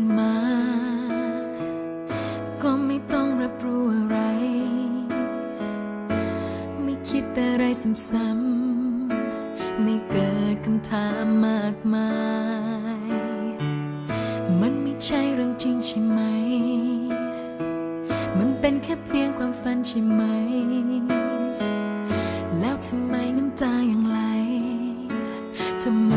้นมา ก็ไม่ต้องรับรู้อะไร ไม่คิดอะไรซ้ำๆไม่เกิดคำถามมากมาย มันไม่ใช่เรื่องจริงใช่ไหม มันเป็นแค่เพียงความฝันใช่ไหม แล้วทำไมน้ำตาอยังไหลทำไม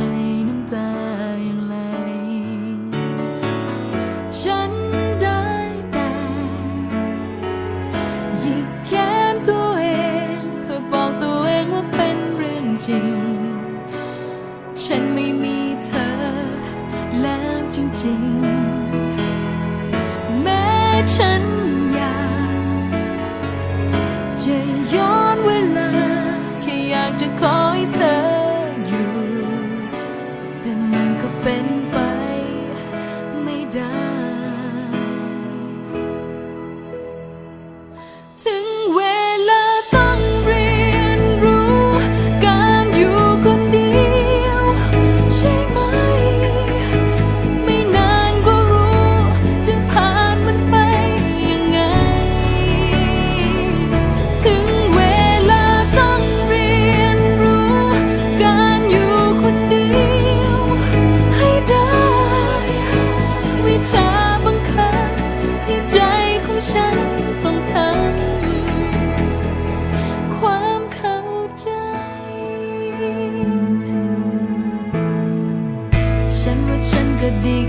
ฉัน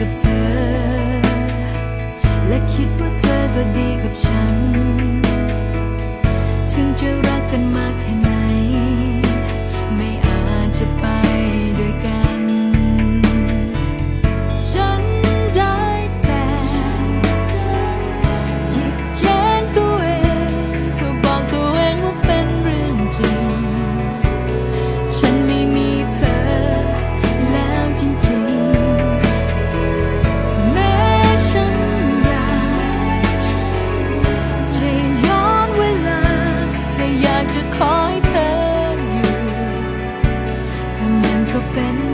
กับเธอ และคิดว่าเธอก็ดีกับฉัน ถึงจะรั คอยเธออยู่ แต่มันก็เป็น